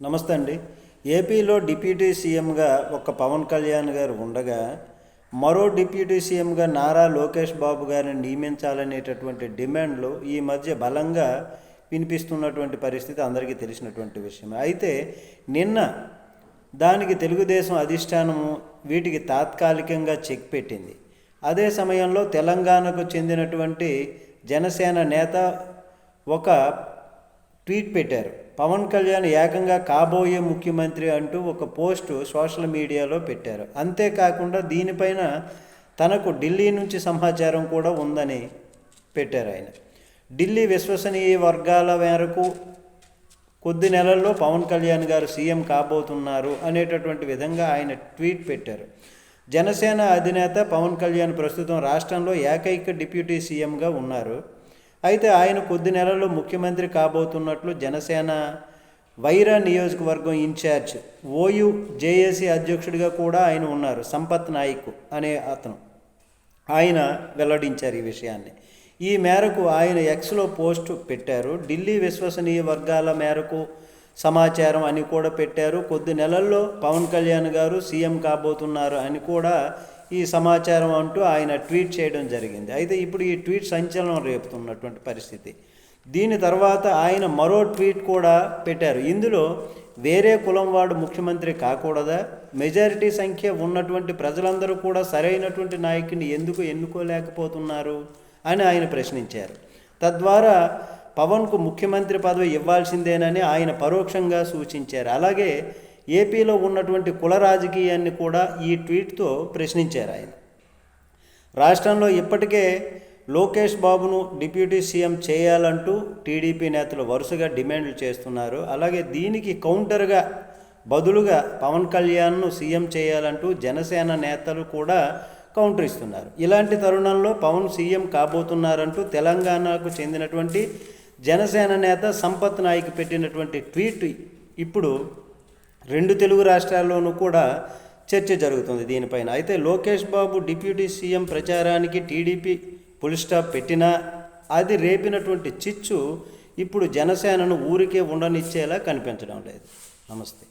నమస్తే అండి. ఏపీలో డిప్యూటీ సీఎంగా ఒక పవన్ కళ్యాణ్ గారు ఉండగా మరో డిప్యూటీ సీఎంగా నారా లోకేష్ బాబు గారిని నియమించాలనేటటువంటి డిమాండ్లు ఈ మధ్య బలంగా వినిపిస్తున్నటువంటి పరిస్థితి అందరికీ తెలిసినటువంటి విషయం అయితే నిన్న దానికి తెలుగుదేశం అధిష్టానము వీటికి తాత్కాలికంగా చెక్ పెట్టింది. అదే సమయంలో తెలంగాణకు చెందినటువంటి జనసేన నేత ఒక ట్వీట్ పెట్టారు. పవన్ కళ్యాణ్ ఏకంగా కాబోయే ముఖ్యమంత్రి అంటూ ఒక పోస్టు సోషల్ మీడియాలో పెట్టారు. అంతేకాకుండా దీనిపైన తనకు ఢిల్లీ నుంచి సమాచారం కూడా ఉందని పెట్టారు ఆయన. ఢిల్లీ విశ్వసనీయ వర్గాల మేరకు కొద్ది నెలల్లో పవన్ కళ్యాణ్ గారు సీఎం కాబోతున్నారు అనేటటువంటి విధంగా ఆయన ట్వీట్ పెట్టారు. జనసేన అధినేత పవన్ కళ్యాణ్ ప్రస్తుతం రాష్ట్రంలో ఏకైక డిప్యూటీ సీఎంగా ఉన్నారు. అయితే ఆయన కొద్ది నెలల్లో ముఖ్యమంత్రి కాబోతున్నట్లు జనసేన వైరా నియోజకవర్గం ఇన్ఛార్జ్ ఓయు జేఏసీ అధ్యక్షుడిగా కూడా ఆయన ఉన్నారు సంపత్ నాయక్ అనే అతను. ఆయన వెల్లడించారు ఈ విషయాన్ని. ఈ మేరకు ఆయన ఎక్స్లో పోస్ట్ పెట్టారు. ఢిల్లీ విశ్వసనీయ వర్గాల మేరకు సమాచారం అని కూడా పెట్టారు. కొద్ది నెలల్లో పవన్ కళ్యాణ్ గారు సీఎం కాబోతున్నారు అని కూడా ఈ సమాచారం అంటూ ఆయన ట్వీట్ చేయడం జరిగింది. అయితే ఇప్పుడు ఈ ట్వీట్ సంచలనం రేపుతున్నటువంటి పరిస్థితి. దీని తర్వాత ఆయన మరో ట్వీట్ కూడా పెట్టారు. ఇందులో వేరే కులం వాడు ముఖ్యమంత్రి కాకూడదా? మెజారిటీ సంఖ్య ఉన్నటువంటి ప్రజలందరూ కూడా సరైనటువంటి నాయకుని ఎందుకు ఎన్నుకోలేకపోతున్నారు? అని ఆయన ప్రశ్నించారు. తద్వారా పవన్కు ముఖ్యమంత్రి పదవి ఇవ్వాల్సిందేనని ఆయన పరోక్షంగా సూచించారు. అలాగే ఏపీలో ఉన్నటువంటి కుల రాజకీయాన్ని కూడా ఈ ట్వీట్తో ప్రశ్నించారు ఆయన. రాష్ట్రంలో ఇప్పటికే లోకేష్ బాబును డిప్యూటీ సీఎం చేయాలంటూ టీడీపీ నేతలు వరుసగా డిమాండ్లు చేస్తున్నారు. అలాగే దీనికి కౌంటర్గా బదులుగా పవన్ కళ్యాణ్ను సీఎం చేయాలంటూ జనసేన నేతలు కూడా కౌంటర్ ఇస్తున్నారు. ఇలాంటి తరుణంలో పవన్ సీఎం కాబోతున్నారంటూ తెలంగాణకు చెందినటువంటి జనసేన నేత సంపత్ నాయక్ పెట్టినటువంటి ట్వీట్ ఇప్పుడు రెండు తెలుగు రాష్ట్రాల్లోనూ కూడా చర్చ జరుగుతుంది దీనిపైన. అయితే లోకేష్ బాబు డిప్యూటీ సీఎం ప్రచారానికి టీడీపీ పుల్ స్టాప్ పెట్టినా అది రేపినటువంటి చిచ్చు ఇప్పుడు జనసేనను ఊరికే ఉండనిచ్చేలా కనిపించడం లేదు. నమస్తే.